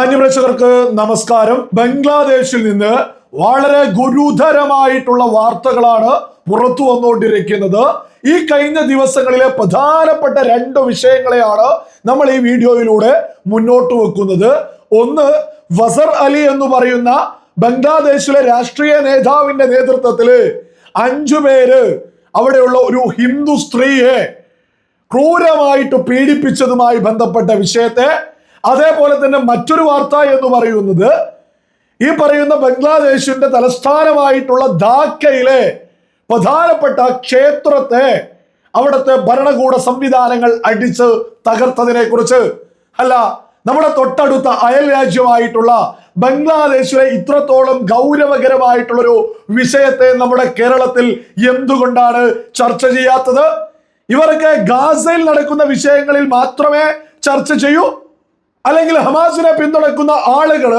അന്യപ്രേക്ഷകർക്ക് നമസ്കാരം. ബംഗ്ലാദേശിൽ നിന്ന് വളരെ ഗുരുതരമായിട്ടുള്ള വാർത്തകളാണ് പുറത്തു വന്നുകൊണ്ടിരിക്കുന്നത്. ഈ കഴിഞ്ഞ ദിവസങ്ങളിലെ പ്രധാനപ്പെട്ട രണ്ട് വിഷയങ്ങളെയാണ് നമ്മൾ ഈ വീഡിയോയിലൂടെ മുന്നോട്ട് വെക്കുന്നത്. ഒന്ന് വസർ അലി എന്ന് പറയുന്ന ബംഗ്ലാദേശിലെ രാഷ്ട്രീയ നേതാവിന്റെ നേതൃത്വത്തിൽ അഞ്ചു പേര് അവിടെയുള്ള ഒരു ഹിന്ദു സ്ത്രീയെ ക്രൂരമായിട്ട് പീഡിപ്പിച്ചതുമായി ബന്ധപ്പെട്ട വിഷയത്തെ അതേപോലെ തന്നെ മറ്റൊരു വാർത്ത എന്ന് പറയുന്നത് ഈ പറയുന്ന ബംഗ്ലാദേശിന്റെ തലസ്ഥാനമായിട്ടുള്ള ധാക്കയിലെ പ്രധാനപ്പെട്ട ക്ഷേത്രത്തെ അവിടുത്തെ ഭരണകൂട സംവിധാനങ്ങൾ അടിച്ച് തകർത്തതിനെ കുറിച്ച്. അല്ല നമ്മുടെ തൊട്ടടുത്ത അയൽ രാജ്യമായിട്ടുള്ള ബംഗ്ലാദേശിലെ ഇത്രത്തോളം ഗൗരവകരമായിട്ടുള്ളൊരു വിഷയത്തെ നമ്മുടെ കേരളത്തിൽ എന്തുകൊണ്ടാണ് ചർച്ച ചെയ്യാത്തത്? ഇവർക്ക് ഗാസയിൽ നടക്കുന്ന വിഷയങ്ങളിൽ മാത്രമേ ചർച്ച ചെയ്യൂ. അല്ലെങ്കിൽ ഹമാസിനെ പിന്തുണക്കുന്ന ആളുകൾ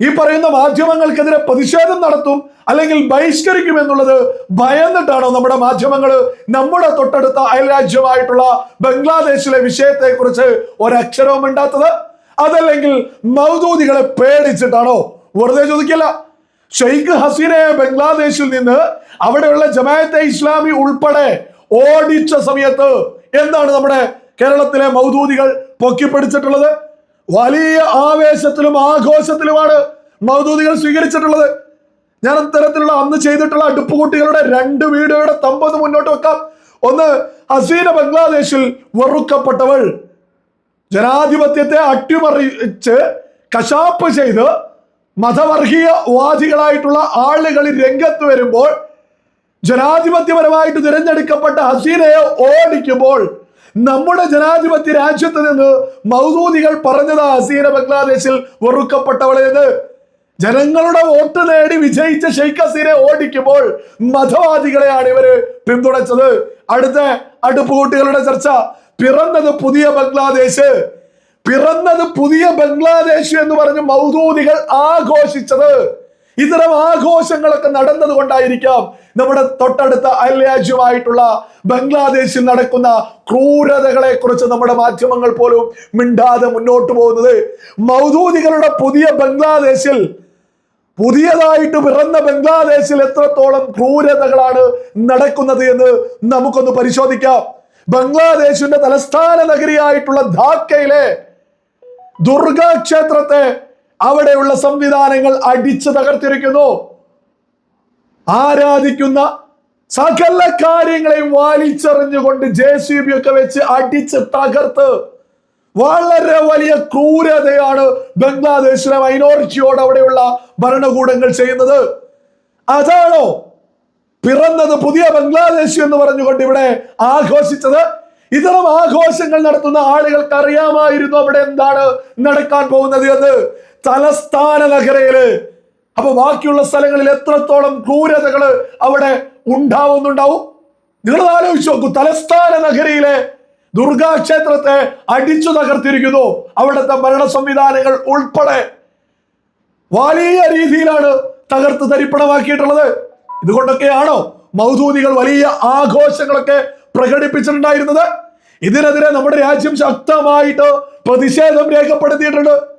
ഈ പറയുന്ന മാധ്യമങ്ങൾക്കെതിരെ പ്രതിഷേധം നടത്തും അല്ലെങ്കിൽ ബഹിഷ്കരിക്കും എന്നുള്ളത് ഭയന്നിട്ടാണോ നമ്മുടെ മാധ്യമങ്ങൾ നമ്മുടെ തൊട്ടടുത്ത അയൽരാജ്യമായിട്ടുള്ള ബംഗ്ലാദേശിലെ വിഷയത്തെക്കുറിച്ച് ഒരക്ഷരവും ഉണ്ടാത്തത് അതല്ലെങ്കിൽ മൗദൂദികളെ പേടിച്ചിട്ടാണോ? വെറുതെ ചോദിക്കല്ല. ഷെയ്ഖ് ഹസീനയെ ബംഗ്ലാദേശിൽ നിന്ന് അവിടെയുള്ള ജമായത്തെ ഇസ്ലാമി ഉൾപ്പെടെ ഓടിച്ച സമയത്ത് എന്താണ് നമ്മുടെ കേരളത്തിലെ മൗദൂദികൾ പൊക്കിപ്പിടിച്ചിട്ടുള്ളത്. വലിയ ആവേശത്തിലും ആഘോഷത്തിലുമാണ് മൗദൂദികൾ സ്വീകരിച്ചിട്ടുള്ളത്. ഞാൻ അത്തരത്തിലുള്ള അന്ന് ചെയ്തിട്ടുള്ള അടുപ്പുകൂട്ടികളുടെ രണ്ട് വീടുകളുടെ തമ്പത് മുന്നോട്ട് വെക്കാം. ഒന്ന് ഹസീന ബംഗ്ലാദേശിൽ വെറുക്കപ്പെട്ടവൾ. ജനാധിപത്യത്തെ അട്ടിമറിച്ച് കശാപ്പ് ചെയ്ത് മതവർഗീയവാദികളായിട്ടുള്ള ആളുകൾ രംഗത്ത് വരുമ്പോൾ ജനാധിപത്യപരമായിട്ട് തിരഞ്ഞെടുക്കപ്പെട്ട ഹസീനയെ ഓടിക്കുമ്പോൾ നമ്മുടെ ജനാധിപത്യ രാജ്യത്ത് നിന്ന് മൗദൂദികൾ പറഞ്ഞത് ഹസീന ബംഗ്ലാദേശിൽ വെറുക്കപ്പെട്ടവളേത് ജനങ്ങളുടെ വോട്ട് നേടി വിജയിച്ച ഷെയ്ഖ് ഹസീനെ ഓടിക്കുമ്പോൾ മതവാദികളെയാണ് ഇവർ പിന്തുണച്ചത്. അടുത്ത അടുപ്പുകൂട്ടികളുടെ ചർച്ച. പിറന്നത് പുതിയ ബംഗ്ലാദേശ്. പിറന്നത് പുതിയ ബംഗ്ലാദേശ് എന്ന് പറഞ്ഞ് മൗദൂദികൾ ആഘോഷിച്ചത്. ഇത്തരം ആഘോഷങ്ങളൊക്കെ നടന്നത് കൊണ്ടായിരിക്കാം നമ്മുടെ തൊട്ടടുത്ത അയൽരാജ്യമായിട്ടുള്ള ബംഗ്ലാദേശിൽ നടക്കുന്ന ക്രൂരതകളെ കുറിച്ച് നമ്മുടെ മാധ്യമങ്ങൾ പോലും മിണ്ടാതെ മുന്നോട്ട് പോകുന്നത്. മൗദൂദികളുടെ പുതിയ ബംഗ്ലാദേശിൽ പുതിയതായിട്ട് പിറന്ന ബംഗ്ലാദേശിൽ എത്രത്തോളം ക്രൂരതകളാണ് നടക്കുന്നത് എന്ന് നമുക്കൊന്ന് പരിശോധിക്കാം. ബംഗ്ലാദേശിന്റെ തലസ്ഥാന നഗരിയായിട്ടുള്ള ധാക്കയിലെ ദുർഗാ ക്ഷേത്രത്തെ അവിടെയുള്ള സംവിധാനങ്ങൾ അടിച്ചു തകർത്തിരിക്കുന്നു. ആരാധിക്കുന്ന സകല കാര്യങ്ങളെയും വാലിച്ചെറിഞ്ഞുകൊണ്ട് ജെ സി ബി ഒക്കെ വെച്ച് അടിച്ച് തകർത്ത്. വളരെ വലിയ ക്രൂരതയാണ് ബംഗ്ലാദേശിലെ മൈനോറിറ്റിയോട് അവിടെയുള്ള ഭരണകൂടങ്ങൾ ചെയ്യുന്നത്. അതാണോ പിറന്നത് പുതിയ ബംഗ്ലാദേശ് എന്ന് പറഞ്ഞുകൊണ്ട് ഇവിടെ ആഘോഷിച്ചത്? ഇത്തരം ആഘോഷങ്ങൾ നടത്തുന്ന ആളുകൾക്ക് അറിയാമായിരുന്നു അവിടെ എന്താണ് നടക്കാൻ പോകുന്നത് എന്ന്. തലസ്ഥാന നഗരയിൽ. അപ്പൊ ബാക്കിയുള്ള സ്ഥലങ്ങളിൽ എത്രത്തോളം ക്രൂരതകൾ അവിടെ ഉണ്ടാവുന്നുണ്ടാവും? നിങ്ങൾ ആലോചിച്ച് നോക്കൂ തലസ്ഥാന നഗരിയിലെ ദുർഗാ ക്ഷേത്രത്തെ അടിച്ചു തകർത്തിരിക്കുന്നു അവിടുത്തെ ഭരണ സംവിധാനങ്ങൾ ഉൾപ്പെടെ. വലിയ രീതിയിലാണ് തകർത്ത് തരിപ്പണമാക്കിയിട്ടുള്ളത്. ഇതുകൊണ്ടൊക്കെയാണോ മൗദൂദികൾ വലിയ ആഘോഷങ്ങളൊക്കെ പ്രകടിപ്പിച്ചിട്ടുണ്ടായിരുന്നത്? ഇതിനെതിരെ നമ്മുടെ രാജ്യം ശക്തമായിട്ട് പ്രതിഷേധം രേഖപ്പെടുത്തിയിട്ടുണ്ട്.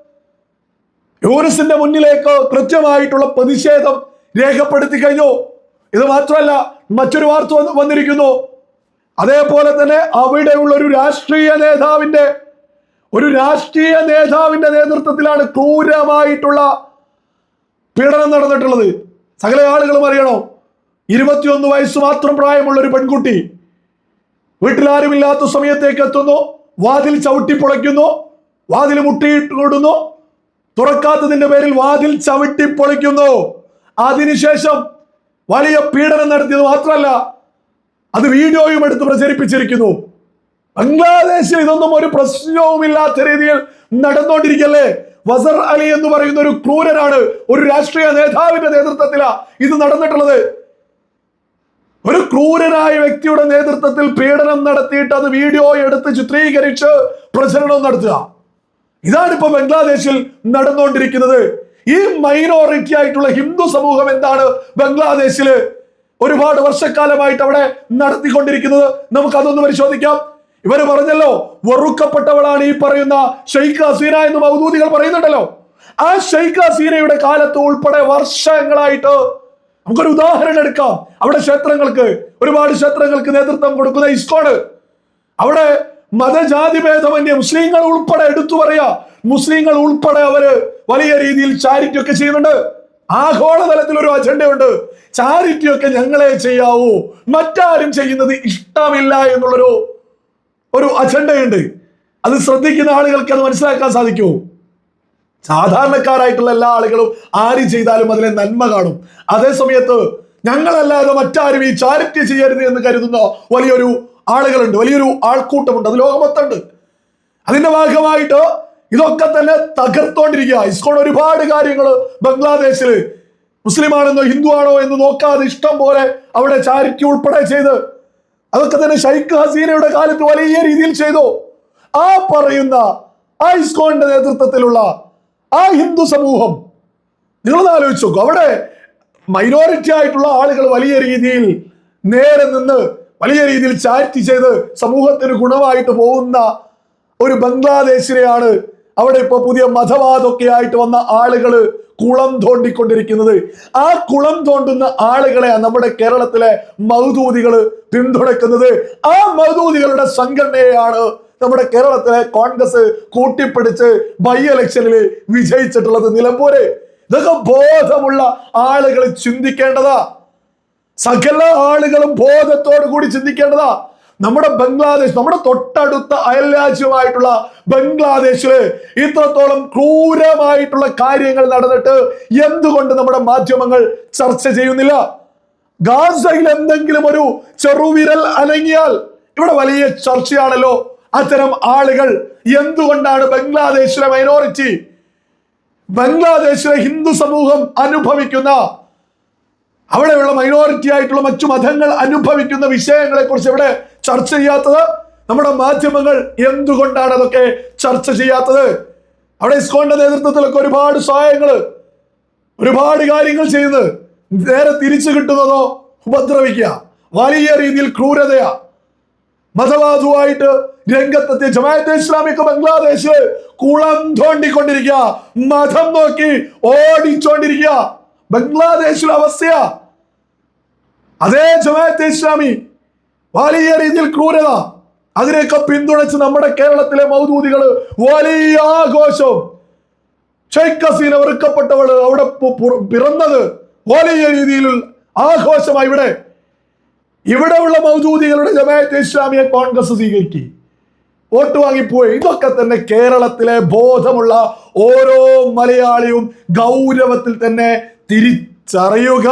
യൂനിസിന്റെ മുന്നിലേക്ക് കൃത്യമായിട്ടുള്ള പ്രതിഷേധം രേഖപ്പെടുത്തി കഴിഞ്ഞു. ഇത് മാത്രമല്ല മറ്റൊരു വാർത്ത വന്നിരിക്കുന്നു. അതേപോലെ തന്നെ അവിടെയുള്ള ഒരു രാഷ്ട്രീയ നേതാവിന്റെ ഒരു രാഷ്ട്രീയ നേതാവിന്റെ നേതൃത്വത്തിലാണ് ക്രൂരമായിട്ടുള്ള പീഡനം നടന്നിട്ടുള്ളത്. സകല ആളുകളും അറിയണോ? ഇരുപത്തിയൊന്ന് വയസ്സ് മാത്രം പ്രായമുള്ള ഒരു പെൺകുട്ടി വീട്ടിലാരുമില്ലാത്ത സമയത്തേക്ക് എത്തുന്നു. വാതിൽ ചവിട്ടി പൊളയ്ക്കുന്നു വാതിൽ മുട്ടിയിടുന്നു തുറക്കാത്തതിന്റെ പേരിൽ വാതിൽ ചവിട്ടി പൊളിക്കുന്നു. അതിനുശേഷം വലിയ പീഡനം നടത്തിയത് മാത്രമല്ല അത് വീഡിയോയും എടുത്ത് പ്രചരിപ്പിച്ചിരിക്കുന്നു. ബംഗ്ലാദേശിൽ ഇതൊന്നും ഒരു പ്രശ്നവുമില്ലാത്ത രീതിയിൽ നടന്നുകൊണ്ടിരിക്കല്ലേ? വസർ അലി എന്ന് പറയുന്ന ഒരു ക്രൂരനാണ് ഒരു രാഷ്ട്രീയ നേതാവിന്റെ നേതൃത്വത്തിലാണ് ഇത് നടന്നിട്ടുള്ളത്. ഒരു ക്രൂരനായ വ്യക്തിയുടെ നേതൃത്വത്തിൽ പീഡനം നടത്തിയിട്ട് അത് വീഡിയോ എടുത്ത് ചിത്രീകരിച്ച് പ്രചരണം നടത്തുക. ഇതാണ് ഇപ്പൊ ബംഗ്ലാദേശിൽ നടന്നുകൊണ്ടിരിക്കുന്നത്. ഈ മൈനോറിറ്റി ആയിട്ടുള്ള ഹിന്ദു സമൂഹം എന്താണ് ബംഗ്ലാദേശിൽ ഒരുപാട് വർഷക്കാലമായിട്ട് അവിടെ നടത്തിക്കൊണ്ടിരിക്കുന്നത്? നമുക്ക് അതൊന്ന് പരിശോധിക്കാം. ഇവർ പറഞ്ഞല്ലോ വെറുക്കപ്പെട്ടവളാണ് ഈ പറയുന്ന ഷെയ്ഖ് ഹസീന എന്ന് മൗദൂദികൾ പറയുന്നുണ്ടല്ലോ. ആ ഷെയ്ഖ് ഹസീനയുടെ കാലത്ത് ഉൾപ്പെടെ വർഷങ്ങളായിട്ട് നമുക്കൊരു ഉദാഹരണം എടുക്കാം. അവിടെ ക്ഷേത്രങ്ങൾക്ക് ഒരുപാട് ക്ഷേത്രങ്ങൾക്ക് നേതൃത്വം കൊടുക്കുന്ന ഇസ്കോണ്. അവിടെ മതജാതി ഭേദമന്യേ മുസ്ലിങ്ങൾ ഉൾപ്പെടെ എടുത്തു പറയാ. മുസ്ലിങ്ങൾ ഉൾപ്പെടെ അവർ വലിയ രീതിയിൽ ചാരിറ്റി ഒക്കെ ചെയ്യുന്നുണ്ട്. ആഗോളതലത്തിൽ ഒരു അജണ്ടയുണ്ട്. ചാരിറ്റി ഒക്കെ ഞങ്ങളെ ചെയ്യാവൂ. മറ്റാരും ചെയ്യുന്നത് ഇഷ്ടമില്ല എന്നുള്ളൊരു ഒരു അജണ്ടയുണ്ട്. അത് ശ്രദ്ധിക്കുന്ന ആളുകൾക്ക് അത് മനസ്സിലാക്കാൻ സാധിക്കൂ. സാധാരണക്കാരായിട്ടുള്ള എല്ലാ ആളുകളും ആര് ചെയ്താലും അതിലെ നന്മ കാണും. അതേ സമയത്ത് ഞങ്ങളല്ലാതെ മറ്റാരും ഈ ചാരിറ്റി ചെയ്യരുത് എന്ന് കരുതുന്ന വലിയൊരു ആളുകളുണ്ട് വലിയൊരു ആൾക്കൂട്ടമുണ്ട് അത് ലോകമൊത്തുണ്ട് അതിന്റെ ഭാഗമായിട്ട് ഇതൊക്കെ തന്നെ തകർത്തോണ്ടിരിക്കുക. ഇസ്കോൺ ഒരുപാട് കാര്യങ്ങൾ ബംഗ്ലാദേശിൽ മുസ്ലിം ആണെന്നോ ഹിന്ദു ആണോ എന്ന് നോക്കാതെ ഇഷ്ടം പോലെ അവിടെ ചാരിറ്റി ഉൾപ്പെടെ ചെയ്ത് അതൊക്കെ തന്നെ ഷൈഖ് ഹസീനയുടെ കാലത്ത് വലിയ രീതിയിൽ ചെയ്തു. ആ പറയുന്ന ആ ഇസ്കോണിന്റെ നേതൃത്വത്തിലുള്ള ആ ഹിന്ദു സമൂഹം നിങ്ങളൊന്ന് ആലോചിച്ച് നോക്കൂ. അവിടെ മൈനോറിറ്റി ആയിട്ടുള്ള ആളുകൾ വലിയ രീതിയിൽ നേരെ നിന്ന് വലിയ രീതിയിൽ ചാറ്റ് ചെയ്ത് സമൂഹത്തിന് ഗുണമായിട്ട് പോകുന്ന ഒരു ബംഗ്ലാദേശിനെയാണ് അവിടെ ഇപ്പൊ പുതിയ മതവാദമൊക്കെ ആയിട്ട് വന്ന ആളുകൾ കുളം തോണ്ടിക്കൊണ്ടിരിക്കുന്നത്. ആ കുളം തോണ്ടുന്ന ആളുകളെ നമ്മുടെ കേരളത്തിലെ മൗദൂദികൾ പിന്തുണക്കുന്നത് ആ മൗദൂദികളുടെ സംഘടനയെയാണ് നമ്മുടെ കേരളത്തിലെ കോൺഗ്രസ് കൂട്ടിപ്പിടിച്ച് ബൈ ഇലക്ഷനിൽ വിജയിച്ചിട്ടുള്ളത്. നിലമ്പൂര്. ഇതൊക്കെ ബോധമുള്ള ആളുകൾ ചിന്തിക്കേണ്ടതാ. സകല ആളുകളും ബോധത്തോടു കൂടി ചിന്തിക്കേണ്ടതാ. നമ്മുടെ ബംഗ്ലാദേശ് നമ്മുടെ തൊട്ടടുത്ത അയൽ രാജ്യമായിട്ടുള്ള ബംഗ്ലാദേശിൽ ഇത്രത്തോളം ക്രൂരമായിട്ടുള്ള കാര്യങ്ങൾ നടന്നിട്ട് എന്തുകൊണ്ട് നമ്മുടെ മാധ്യമങ്ങൾ ചർച്ച ചെയ്യുന്നില്ല? ഗാസയിൽ എന്തെങ്കിലും ഒരു ചെറുവിരൽ അനങ്ങിയാൽ ഇവിടെ വലിയ ചർച്ചയാണല്ലോ. അത്തരം ആളുകൾ എന്തുകൊണ്ടാണ് ബംഗ്ലാദേശിലെ മൈനോറിറ്റി ബംഗ്ലാദേശിലെ ഹിന്ദു സമൂഹം അനുഭവിക്കുന്ന മൈനോറിറ്റി ആയിട്ടുള്ള മറ്റു മതങ്ങൾ അനുഭവിക്കുന്ന വിഷയങ്ങളെ കുറിച്ച് ഇവിടെ ചർച്ച ചെയ്യാത്തത് നമ്മുടെ മാധ്യമങ്ങൾ എന്തുകൊണ്ടാണ് അതൊക്കെ ചർച്ച ചെയ്യാത്തത്? അവിടെ ഇസ്കോണിന്റെ നേതൃത്വത്തിലൊക്കെ ഒരുപാട് സഹായങ്ങൾ ഒരുപാട് കാര്യങ്ങൾ ചെയ്യുന്നത്. നേരെ തിരിച്ചു കിട്ടുന്നതോ ഉപദ്രവിക്കുക. വലിയ രീതിയിൽ ക്രൂരതയാ. മതവാദുവായിട്ട് രംഗത്തെത്തിയ ജമാഅത്തെ ഇസ്ലാമിക്ക് ബംഗ്ലാദേശ് കുളം തോണ്ടിക്കൊണ്ടിരിക്കുക. മതം നോക്കി ഓടിച്ചോണ്ടിരിക്കുക. ബംഗ്ലാദേശിലെ അവസ്ഥയാ. അതേ ജമാഅത്തെ ഇസ്ലാമി വലിയ രീതിയിൽ ക്രൂരത അതിനെയൊക്കെ പിന്തുണച്ച് നമ്മുടെ കേരളത്തിലെ മൗദൂദികൾ വലിയ ആഘോഷം. ഷെയ്ഖ് ഹസീന വെറുക്കപ്പെട്ടവൾ അവിടെ പിറന്നത് വലിയ രീതിയിൽ ആഘോഷമായി ഇവിടെ. ഇവിടെയുള്ള മൗദൂദികളുടെ ജമാഅത്തെ ഇസ്ലാമിയെ കോൺഗ്രസ് സ്വീകരിക്കി. വോട്ട് വാങ്ങിപ്പോയി. ഇതൊക്കെ തന്നെ കേരളത്തിലെ ബോധമുള്ള ഓരോ മലയാളിയും ഗൗരവത്തിൽ തന്നെ തിരിച്ചറിയുക.